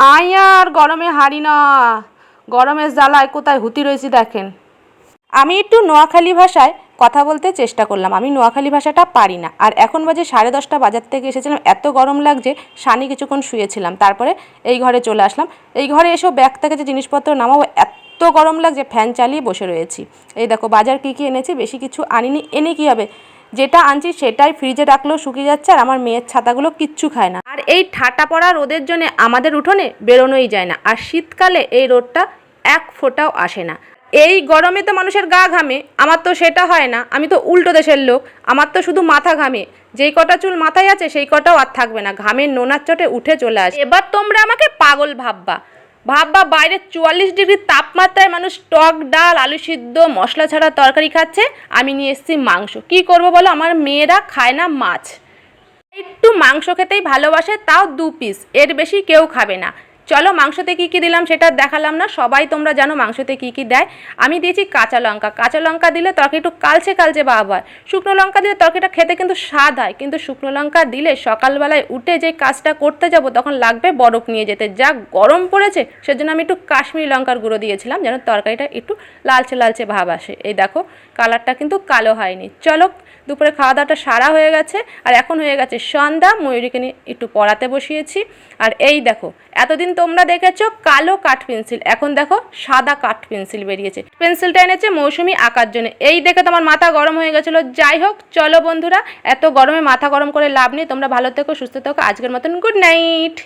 I আর গরমে হারি না। গরমের জ্বালায় কোথায় হুতি রয়েছি দেখেন। আমি একটু নোয়াখালী ভাষায় কথা বলতে চেষ্টা করলাম। আমি নোয়াখালী ভাষাটা পারি না। আর এখন বাজে সাড়ে দশটা বাজার থেকে এসেছিলাম। এত গরম লাগছে, সানি কিছুক্ষণ শুয়েছিলাম। তারপরে এই ঘরে চলে আসলাম। এই ঘরে এসেও ব্যাগ থেকে যে জিনিসপত্র নামাবো, এত গরম লাগছে, ফ্যান চালিয়ে বসে রয়েছি। এই দেখো, বাজার কী কী এনেছি, বেশি কিছু আনিনি। এনে কী হবে? যেটা আনছি সেটাই ফ্রিজে রাখলেও শুকিয়ে যাচ্ছে আর আমার মেয়ের ছাতাগুলো কিচ্ছু খায় না। আর এই ঠাটা পড়া রোদের জন্য আমাদের উঠোনে বেরোনোই যায় না আর শীতকালে এই রোদটা এক ফোঁটাও আসে না। এই গরমে তো মানুষের গা ঘামে, আমার তো সেটা হয় না, আমি তো উল্টো দেশের লোক, আমার তো শুধু মাথা ঘামে। যেই কটা চুল মাথায় আছে সেই কটাও আর থাকবে না, ঘামের নোনার চটে উঠে চলে আসে। এবার তোমরা আমাকে পাগল ভাববা ভাববা বাইরে চুয়াল্লিশ ডিগ্রি তাপমাত্রায় মানুষ টক ডাল, আলু সিদ্ধ, মশলা ছাড়া তরকারি খাচ্ছে। আমি নিয়ে এসেছি মাংস। কি করব বলো? আমার মেয়েরা খায় না মাছ। একটু মাংস খেতেই ভালোবাসে, তাও দু পিস এর বেশি কেউ খাবে না। চলো মাংসতে কী কী দিলাম সেটা দেখালাম না, সবাই তোমরা জানো মাংসতে কী কী দেয়। আমি দিয়েছি কাঁচা লঙ্কা কাঁচা লঙ্কা দিলে তরকারি একটু কালচে কালচে ভাব হয়। শুকনো লঙ্কা দিলে তরকারিটা খেতে কিন্তু স্বাদ হয়, কিন্তু শুকনো লঙ্কা দিলে সকালবেলায় উঠে যে কাজটা করতে যাব তখন লাগবে বরফ নিয়ে যেতে। যা গরম পড়েছে সেজন্য আমি একটু কাশ্মীরি লঙ্কার গুঁড়ো দিয়েছিলাম যেন তরকারিটা একটু লালচে লালচে ভাব আসে। এই দেখো, কালারটা কিন্তু কালো হয়নি। চলো, দুপুরে খাওয়া দাওয়াটা সারা হয়ে গেছে আর এখন হয়ে গেছে সন্ধ্যা। ময়ূরীকে নিয়ে একটু পড়াতে বসিয়েছি। আর এই দেখো, এতদিন তোমরা দেখেছ কালো কাঠ পেন্সিল। এখন দেখো সাদা কাঠ পেন্সিল বেরিয়েছে। পেন্সিলটা এনেছে মৌসুমি আঁকার জন্য। এই দেখে তোমার মাথা গরম হয়ে গেছিল। যাই হোক, চলো বন্ধুরা, এত গরমে মাথা গরম করে লাভ নেই। তোমরা ভালো থেকো, সুস্থ থেকো। আজকের মতন গুড নাইট।